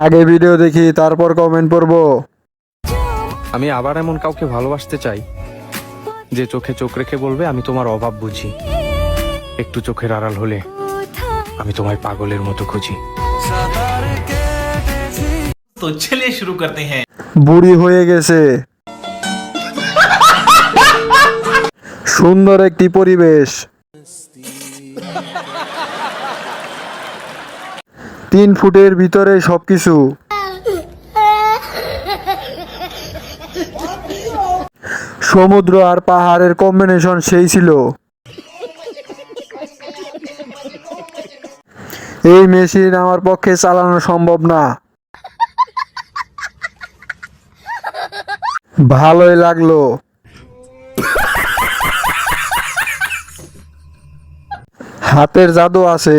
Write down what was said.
আগে ভিডিও দেখি তারপর কমেন্ট করব আমি আবার এমন কাউকে ভালোবাসতে চাই যে চোখে চোখ রেখে বলবে আমি তোমার অভাব বুঝি। একটু চোখের আড়াল হলে আমি তোমায় পাগলের মতো খুঁজি। তো ছেলে শুরু করতে হ্যাঁ। বুড়ি হয়ে গেছে। সুন্দর একটি পরিবেশ। তিন ফুটের ভিতরে সবকিছু। সমুদ্র আর পাহাড়ের কম্বিনেশন সেই ছিল। এই মেশিন আমার পক্ষে চালানো সম্ভব না। ভালোই লাগল। হাতের জাদু আছে।